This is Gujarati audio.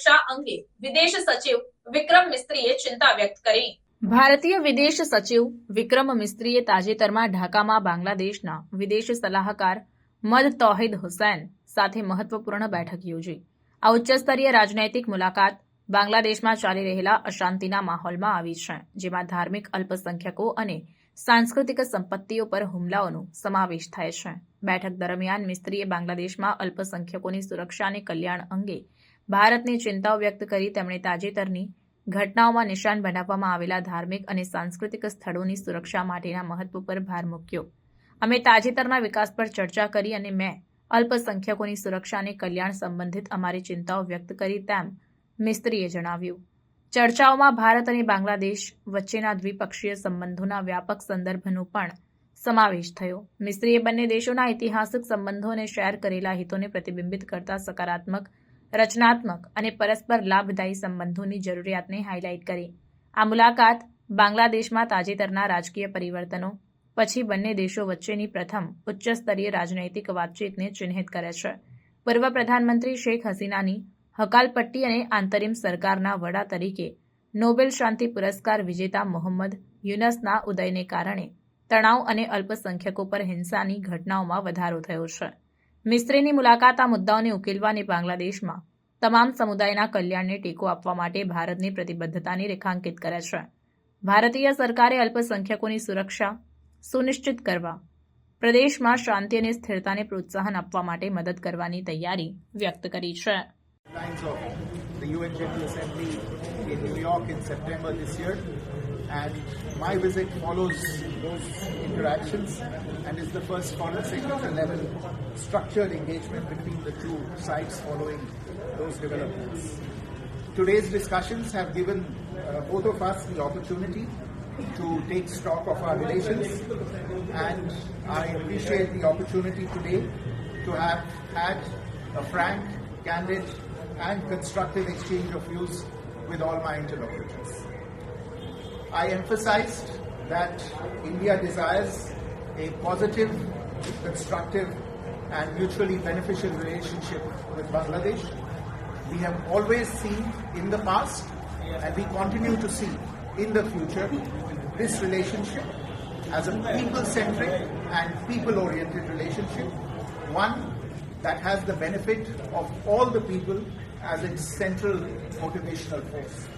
સુરક્ષા અંગે વિદેશ સચિવ વિક્રમ મિસ્ત્રીએ ચિંતા વ્યક્ત કરી. ભારતીય વિદેશ સચિવ વિક્રમ મિસ્ત્રીએ તાજેતરમાં ઢાકામાં બાંગ્લાદેશના વિદેશ સલાહકાર મદ તોહિદ હુસૈન સાથે મહત્વપૂર્ણ બેઠક યોજી. આ ઉચ્ચસ્તરીય રાજનૈતિક મુલાકાત બાંગ્લાદેશમાં ચાલી રહેલા અશાંતિના માહોલમાં આવી છે, જેમાં ધાર્મિક અલ્પસંખ્યકો અને સાંસ્કૃતિક સંપત્તિઓ પર હુમલાઓનો સમાવેશ થાય છે. બેઠક દરમિયાન મિસ્ત્રીએ બાંગ્લાદેશમાં અલ્પસંખ્યકોની સુરક્ષા અને કલ્યાણ અંગે ભારતની ચિંતાઓ વ્યક્ત કરી તેમણે તાજેતરની ઘટનાઓમાં નિશાન બનાવવામાં આવેલા ધાર્મિક અને સાંસ્કૃતિક સ્થળોની સુરક્ષા માટેના મહત્વ પર ભાર મૂક્યો. અમે તાજેતરના વિકાસ પર ચર્ચા કરી અને મેં અલ્પસંખ્યકોની સુરક્ષા અને કલ્યાણ સંબંધિત અમારી ચિંતાઓ વ્યક્ત કરી તેમ મિસ્ત્રીએ જણાવ્યું. ચર્ચાઓમાં ભારત અને બાંગ્લાદેશ વચ્ચેના દ્વિપક્ષીય સંબંધોના વ્યાપક સંદર્ભનો પણ સમાવેશ થયો. મિસ્ત્રીએ બંને દેશોના ઐતિહાસિક સંબંધોને શેર કરેલા હિતોને પ્રતિબિંબિત કરતા સકારાત્મક રચનાત્મક અને પરસ્પર લાભદાયી સંબંધોની જરૂરિયાતને હાઇલાઇટ કરી. આ મુલાકાત બાંગ્લાદેશમાં તાજેતરના રાજકીય પરિવર્તનો, પછી બંને દેશો વચ્ચેની પ્રથમ ઉચ્ચસ્તરીય રાજનૈતિક વાતચીતને ચિહ્નિત કરે છે. પૂર્વ પ્રધાનમંત્રી શેખ હસીનાની હકાલપટ્ટી અને આંતરિમ સરકારના વડા તરીકે નોબેલ શાંતિ પુરસ્કાર વિજેતા મોહમ્મદ યુનસના ઉદયને કારણે તણાવ અને અલ્પસંખ્યકો પર હિંસાની ઘટનાઓમાં વધારો થયો છે. મિસ્ત્રીની મુલાકાત આ મુદ્દાઓને ઉકેલવાની બાંગ્લાદેશમાં તમામ સમુદાયના કલ્યાણને ટેકો આપવા માટે ભારતની પ્રતિબદ્ધતાને રેખાંકિત કરે છે ભારતીય સરકારે અલ્પસંખ્યકોની સુરક્ષા સુનિશ્ચિત કરવા, પ્રદેશમાં શાંતિ અને સ્થિરતાને પ્રોત્સાહન આપવા માટે મદદ કરવાની તૈયારી વ્યક્ત કરી છે the UN General Assembly in New York in September this year. And my visit follows those interactions and is the first secretary level structured engagement between the two sides following those developments. Today's discussions have given uh, both of us the opportunity to take stock of our relations and I appreciate the opportunity today to have had a frank, candid and constructive exchange of views with all my interlocutors. I emphasized that India desires a positive, constructive and mutually beneficial relationship with Bangladesh. We have always seen in the past and we continue to see in the future this relationship as a people-centric and people-oriented relationship, one that has the benefit of all the people as its central motivational force.